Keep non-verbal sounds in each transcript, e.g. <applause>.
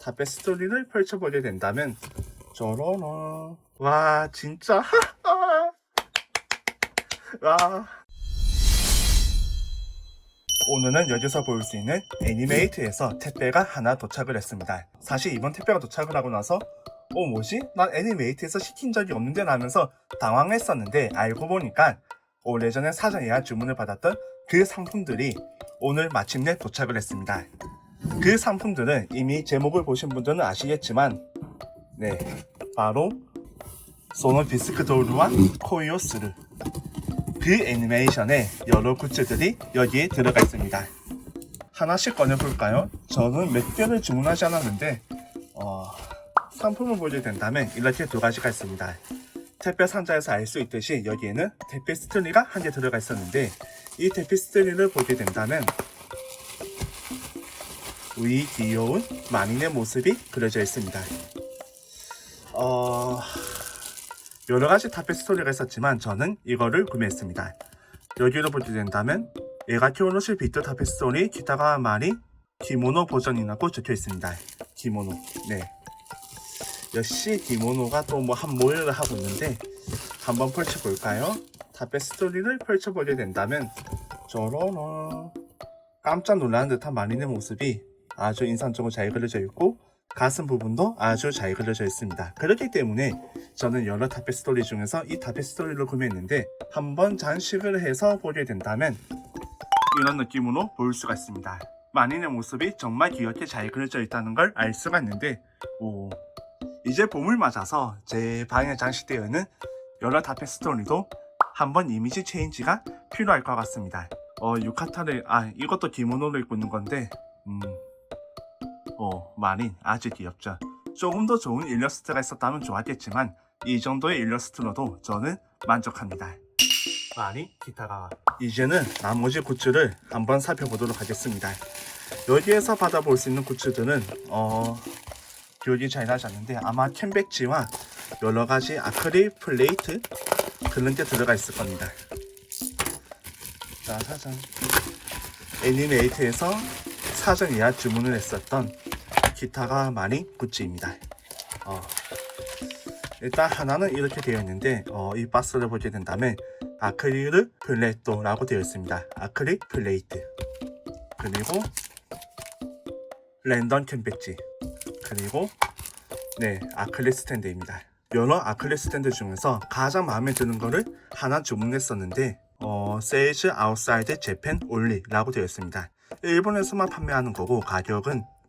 탑의 스토리를 펼쳐보게 된다면 저러나 와 진짜 <laughs> 와 오늘은 여기서 볼 수 있는 애니메이트에서 택배가 하나 도착을 했습니다. 사실 이번 택배가 도착을 하고 나서 어 뭐지? 난 애니메이트에서 시킨 적이 없는데 라면서 당황했었는데 알고 보니까 오래전에 사전 예약 주문을 받았던 그 상품들이 오늘 마침내 도착을 했습니다. 그 상품들은 이미 제목을 보신 분들은 아시겠지만 네 바로 소노 비스크 도루와 코이오스르 그 애니메이션의 여러 굿즈들이 여기에 들어가 있습니다. 하나씩 꺼내볼까요? 저는 몇 개를 주문하지 않았는데 어, 상품을 보게 된다면 이렇게 두 가지가 있습니다. 택배 상자에서 알 수 있듯이 여기에는 테피스트리가 한 개 들어가 있었는데 이 테피스트리를 보게 된다면 위 귀여운 만인의 모습이 그려져 있습니다. 어... 여러 가지 타페스토리가 있었지만 저는 이거를 구매했습니다. 여기로 보게 된다면 에가키오노시 비트 타페스토리 기타가 많이 기모노 버전이라고 적혀 있습니다. 기모노. 네. 역시 기모노가 또 뭐 한 모여를 하고 있는데 한번 펼쳐볼까요? 타페스토리를 펼쳐보게 된다면 저러나 깜짝 놀라는 듯한 마린의 모습이 아주 인상적으로 잘 그려져 있고 가슴 부분도 아주 잘 그려져 있습니다. 그렇기 때문에 저는 여러 타페스토리 중에서 이 타페스토리를 구매했는데 한번 장식을 해서 보게 된다면 이런 느낌으로 볼 수가 있습니다. 마린의 모습이 정말 귀엽게 잘 그려져 있다는 걸 알 수가 있는데 오 이제 봄을 맞아서 제 방에 장식되어 있는 여러 타페스토리도 한번 이미지 체인지가 필요할 것 같습니다. 어 유카타를 아 이것도 기모노를 입고 있는 건데 음 어, 마린 아주 귀엽죠. 조금 더 좋은 일러스트가 있었다면 좋았겠지만 이 정도의 일러스트로도 저는 만족합니다. 마린 기타가 이제는 나머지 굿즈를 한번 살펴보도록 하겠습니다. 여기에서 받아볼 수 있는 굿즈들은 어 기억이 잘 나지 않는데 아마 캔백지와 여러 가지 아크릴 플레이트 그런 게 들어가 있을 겁니다. 짜자잔 애니메이트에서 사전 예약 주문을 했었던 기타가 많이 굿즈입니다. 어, 일단 하나는 이렇게 되어 있는데 어, 이 박스를 보게 된다면 아크릴 플레이트라고 되어 있습니다. 아크릴 플레이트 그리고 랜덤 캠 배지 그리고 네 아크릴 스탠드입니다. 여러 아크릴 스탠드 중에서 가장 마음에 드는 거를 하나 주문했었는데 어, 세이즈 아웃사이드 재팬 올리라고 되어 있습니다. 일본에서만 판매하는 거고 가격은 음,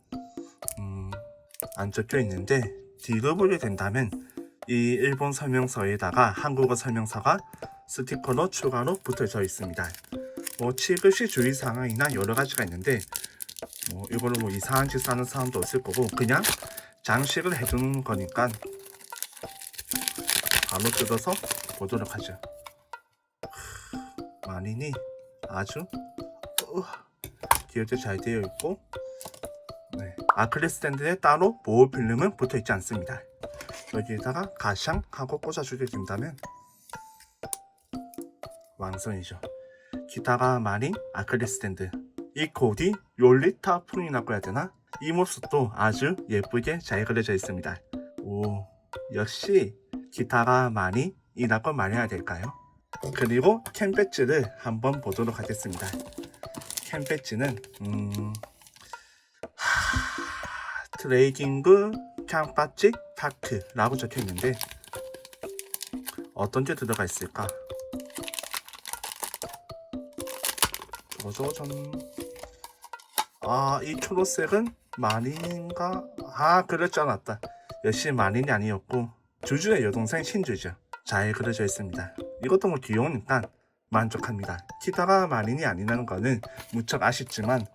안 적혀 있는데 뒤로 보게 된다면 이 일본 설명서에다가 한국어 설명서가 스티커로 추가로 붙어져 있습니다. 뭐 치급시 주의 사항이나 여러 가지가 있는데 뭐 이걸로 뭐 이상한 짓 하는 사람도 없을 거고 그냥 장식을 해두는 거니까 바로 뜯어서 보도록 하죠. 마린이 아주 어, 귀엽게 잘 되어 있고 네, 아크릴 스탠드에 따로 보호 필름은 붙어 있지 않습니다. 여기에다가 가샹 하고 꽂아주게 된다면 완성이죠. 기타가 마린 아크릴 스탠드 이 코디 욜리타 푼이라고 해야 되나? 이 모습도 아주 예쁘게 잘 그려져 있습니다. 오 역시 기타가 많이 이라고 말해야 될까요? 그리고 캔 배지를 한번 보도록 하겠습니다. 캔 배지는 음... 하... 트레이딩그 캔바지 타크라고 적혀 있는데 어떤 게 들어가 있을까? 저저전 아이 초록색은 마린인가? 아 그랬지 않았다. 역시 마린이 아니었고 주주의 여동생 신주죠. 잘 그려져 있습니다. 이것도 뭐 귀여우니까 만족합니다. 기타가 마린이 아니라는 거는 무척 아쉽지만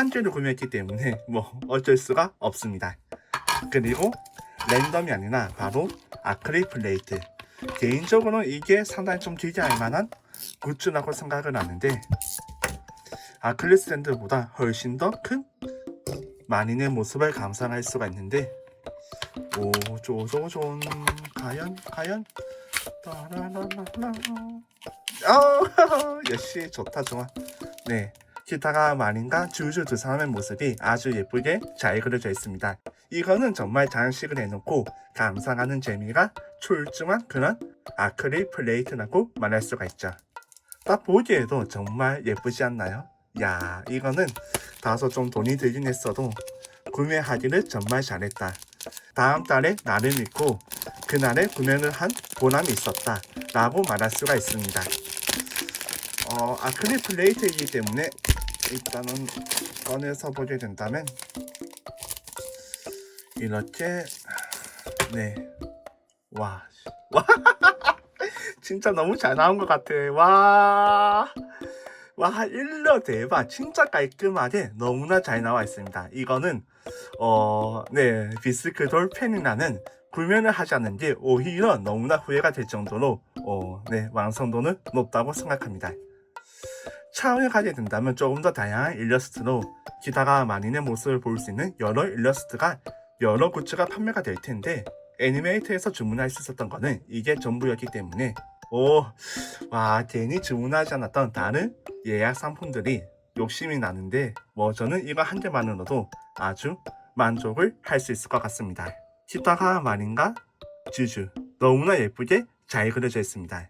한 개를 구매했기 때문에 <laughs> 뭐 어쩔 수가 없습니다. 그리고 랜덤이 아니라 바로 아크릴 플레이트. 개인적으로는 이게 상당히 좀 길게 할 만한 굿즈라고 생각을 하는데 아크릴 스탠드보다 훨씬 더큰 만인의 모습을 감상할 수가 있는데 오 조조존 과연 과연 따라라라라 아 <laughs> 역시 좋다 좋아 네 기타가 마린과 주주 두 사람의 모습이 아주 예쁘게 잘 그려져 있습니다. 이거는 정말 장식을 해놓고 감상하는 재미가 출중한 그런 아크릴 플레이트라고 말할 수가 있죠. 딱 보기에도 정말 예쁘지 않나요? 야, 이거는 다소 좀 돈이 들긴 했어도 구매하기를 정말 잘했다. 다음 달에 나를 믿고 그날에 구매를 한 보람이 있었다. 라고 말할 수가 있습니다. 어, 아크릴 플레이트이기 때문에 일단은 꺼내서 보게 된다면 이렇게 네. 와. 와. <laughs> 진짜 너무 잘 나온 것 같아. 와. 와, 일러 대박. 진짜 깔끔하게 너무나 잘 나와 있습니다. 이거는, 어, 네, 비스크돌 팬이라는 구매를 하지 않는 게 오히려 너무나 후회가 될 정도로, 어, 네, 완성도는 높다고 생각합니다. 차원을 가게 된다면 조금 더 다양한 일러스트로 기타가 마린의 모습을 볼 수 있는 여러 일러스트가 여러 굿즈가 판매가 될 텐데 애니메이터에서 주문할 수 있었던 거는 이게 전부였기 때문에 오, 와 괜히 주문하지 않았던 다른 예약 상품들이 욕심이 나는데 뭐 저는 이거 한 개만으로도 아주 만족을 할 수 있을 것 같습니다. 기타가 마린과 주주 너무나 예쁘게 잘 그려져 있습니다.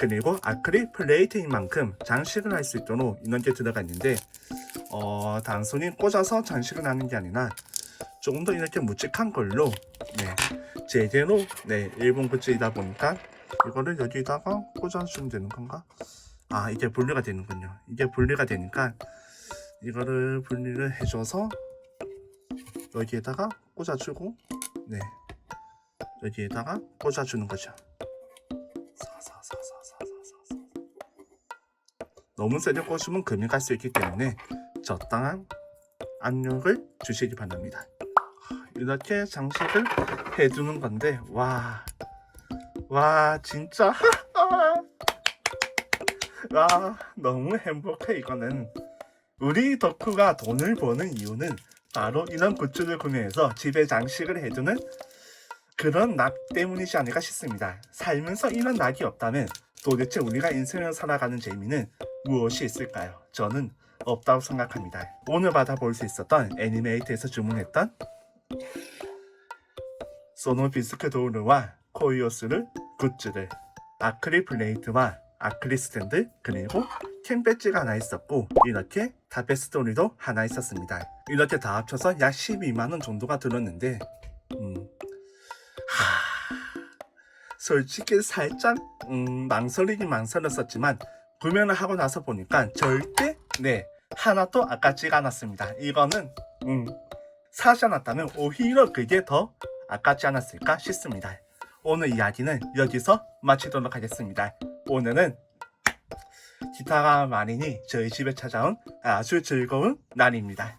그리고 아크릴 플레이트인 만큼 장식을 할 수 있도록 게 들어가 있는데 어, 단순히 꽂아서 장식을 하는 게 아니라 조금 더 이렇게 묵직한 걸로 네, 제대로 네, 일본 굿즈이다 보니까 이거를 여기다가 꽂아주면 되는 건가? 아 이게 분리가 되는군요. 이게 분리가 되니까 이거를 분리를 해줘서 여기에다가 꽂아주고 네 여기에다가 꽂아주는 거죠. 너무 세게 꽂으면 금이 갈 수 있기 때문에 적당한 압력을 주시기 바랍니다. 이렇게 장식을 해주는 건데 와, 와 진짜 <laughs> 와 너무 행복해 이거는 우리 덕후가 돈을 버는 이유는 바로 이런 굿즈를 구매해서 집에 장식을 해두는 그런 낙 때문이지 않을까 싶습니다. 살면서 이런 낙이 없다면 도대체 우리가 인생을 살아가는 재미는 무엇이 있을까요? 저는 없다고 생각합니다. 오늘 받아볼 수 있었던 애니메이트에서 주문했던 소노 비스크 도우르와 코이오스를 굿즈를 아크릴 플레이트와 아크릴 스탠드 그리고 캠 배지가 하나 있었고 이렇게 타페스토리도 하나 있었습니다. 이렇게 다 합쳐서 약 12만원 정도가 들었는데 음, 하... 솔직히 살짝 음, 망설이긴 망설였었지만 구매를 하고 나서 보니까 절대 네 하나도 아깝지가 않았습니다. 이거는 음, 사지 않았다면 오히려 그게 더 아깝지 않았을까 싶습니다. 오늘 이야기는 여기서 마치도록 하겠습니다. 오늘은 기타가 마린이 저희 집에 찾아온 아주 즐거운 날입니다.